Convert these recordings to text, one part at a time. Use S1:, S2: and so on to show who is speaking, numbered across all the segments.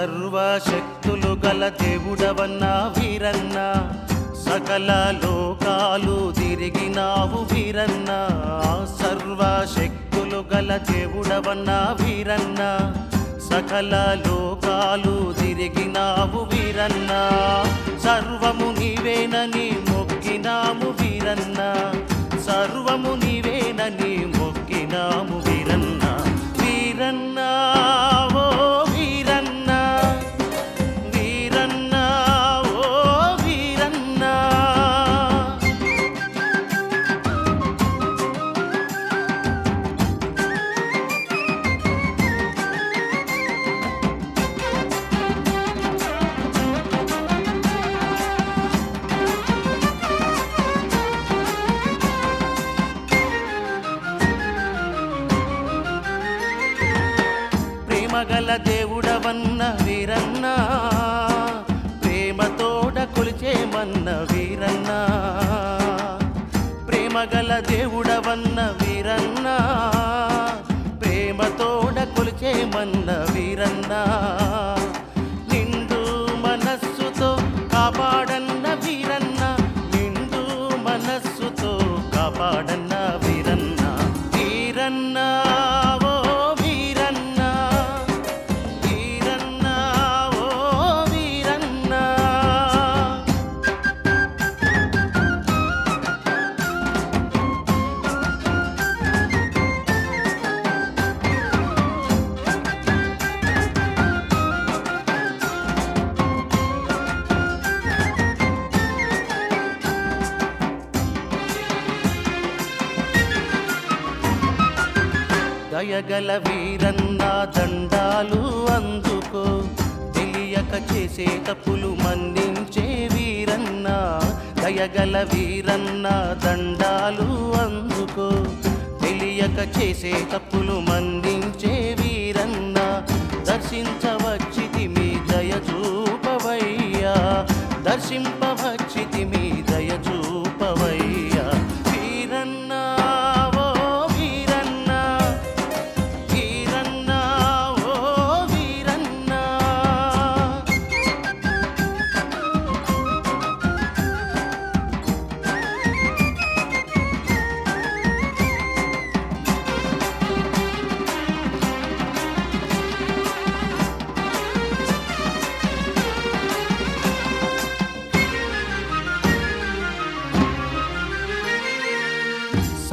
S1: సర్వశక్తులు గల దేవుడవన్నా వీరన్న సకల లోకాలు తిరిగినావు వీరన్న సర్వశక్తులు గల దేవుడవన్నా వీరన్న సకల లోకాలు తిరిగినావు వీరన్న సర్వము నీవేనని మొక్కినాము వీరన్న సర్వము నీవేనని మొక్కినాము ప్రేమగల దేవుడవన్న వీరన్న ప్రేమతోడ కొలిచేమన్న వీరన్న. ప్రేమగల దేవుడవన్న వీరన్న ప్రేమతోడ కొలిచేమన్న వీరన్న. నిండు మనస్సుతో కాపాడన్న వీరన్న నిండు మనస్సుతో కాపాడన్న దయగల వీరన్న దండాలు అందుకో. తెలియక చేసే తప్పులు మన్నించే వీరన్న దయగల వీరన్న దండాలు అందుకో. తెలియక చేసే తప్పులు మన్నించే వీరన్న దర్శించవచ్చితి మీ దయ చూపవయ్యా దర్శింపవచ్చితి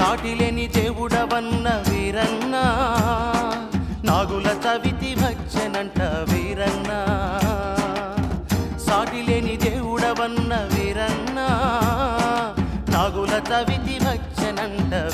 S1: సాటిలేని దేవుడవన్న వీరన్న. నాగుల చవితి వచ్చనంట వీరన్న. సాటిలేని దేవుడవన్న వీరన్న. నాగుల చవితి వచ్చనంట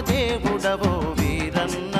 S1: దేవుడవో వీరన్న